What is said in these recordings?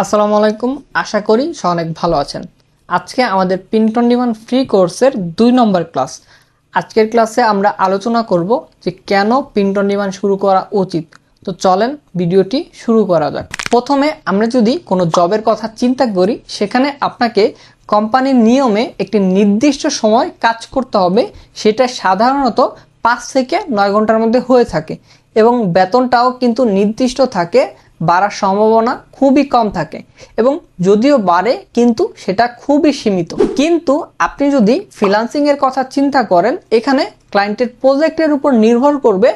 আসসালামু আলাইকুম। আশা করি অনেক ভালো আছেন। আজকে আমাদের পিন্টন ডিমান্ড ফ্রি কোর্সের দুই নম্বর ক্লাস আজকের ক্লাসে আমরা আলোচনা করব যে কেন পিন্টন ডিমান্ড শুরু করা উচিত। তো চলেন ভিডিওটি শুরু করা যাক। প্রথমে আমরা যদি কোনো জবের কথা চিন্তা করি, সেখানে আপনাকে কোম্পানির নিয়মে একটি নির্দিষ্ট সময় কাজ করতে হবে, সেটা সাধারণত পাঁচ থেকে নয় ঘণ্টার মধ্যে হয়ে থাকে এবং বেতনটাও কিন্তু নির্দিষ্ট থাকে বাড়ার সম্ভাবনা খুবই কম থাকে এবং যদিও বাড়ে, কিন্তু সেটা খুবই সীমিত। কিন্তু আপনি যদি ফ্রিলান্সিং এর কথা চিন্তা করেন, এখানে ক্লায়েন্টের প্রজেক্টের উপর নির্ভর করবে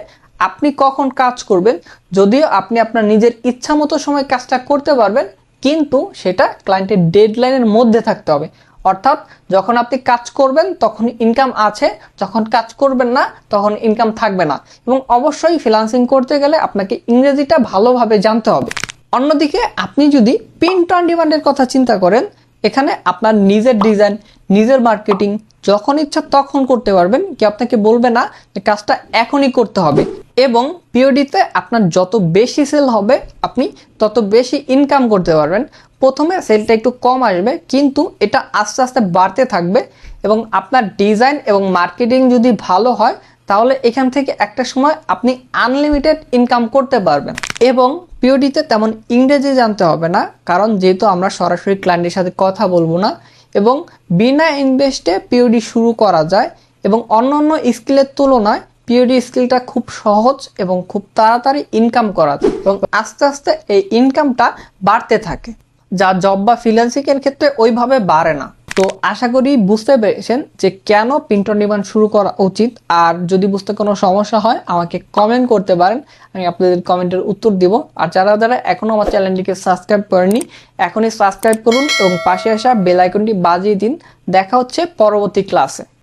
আপনি কখন কাজ করবেন, যদিও আপনি আপনার নিজের ইচ্ছা মতো সময় কাজটা করতে পারবেন, কিন্তু সেটা ক্লায়েন্টের ডেডলাইনের মধ্যে থাকতে হবে। অর্থাৎ যখন আপনি কাজ করবেন, তখন ইনকাম আছে, যখন কাজ করবেন না, তখন ইনকাম থাকবে না। এবং অবশ্যই ফ্রিলান্সিং করতে গেলে আপনাকে ইংরেজিটা ভালোভাবে জানতে হবে। অন্যদিকে আপনি যদি প্রিন্ট অন ডিমান্ডের কথা চিন্তা করেন, এখানে আপনার নিজের ডিজাইন নিজের মার্কেটিং যখন ইচ্ছা তখন করতে পারবেন। কি আপনাকে বলবে না যে কাজটা এখনই করতে হবে। এবং পিওডিতে আপনার যত বেশি সেল হবে, আপনি তত বেশি ইনকাম করতে পারবেন। প্রথমে সেলটা একটু কম আসবে, কিন্তু এটা আস্তে আস্তে বাড়তে থাকবে এবং আপনার ডিজাইন এবং মার্কেটিং যদি ভালো হয়, তাহলে এখান থেকে একটা সময় আপনি আনলিমিটেড ইনকাম করতে পারবেন। এবং পিওডিতে তেমন ইংরেজি জানতে হবে না, কারণ যেহেতু আমরা সরাসরি ক্লায়েন্টের সাথে কথা বলব না, এবং বিনা ইনভেস্টে পিওডি শুরু করা যায় এবং অন্য অন্য স্কিলের তুলনায় পিওডি স্কিলটা খুব সহজ এবং খুব তাড়াতাড়ি ইনকাম করা যায়। এবং আস্তে আস্তে এই ইনকামটা বাড়তে থাকে। যা জব বা ফ্রিল্যান্সিং এর ক্ষেত্রে ওইভাবে বাড়ে না। তো আশা করি বুঝতে পেরেছেন যে কেন পিন্টন ডিমান্ড শুরু করা উচিত। আর যদি বুঝতে কোনো সমস্যা হয়, আমাকে কমেন্ট করতে পারেন। আমি আপনাদের কমেন্টের উত্তর দিব। আর যারা যারা এখনও আমার চ্যানেলটিকে সাবস্ক্রাইব করেনি এখনই সাবস্ক্রাইব করুন এবং পাশে আসা বেল আইকনটি বাজিয়ে দিন। দেখা হচ্ছে পরবর্তী ক্লাসে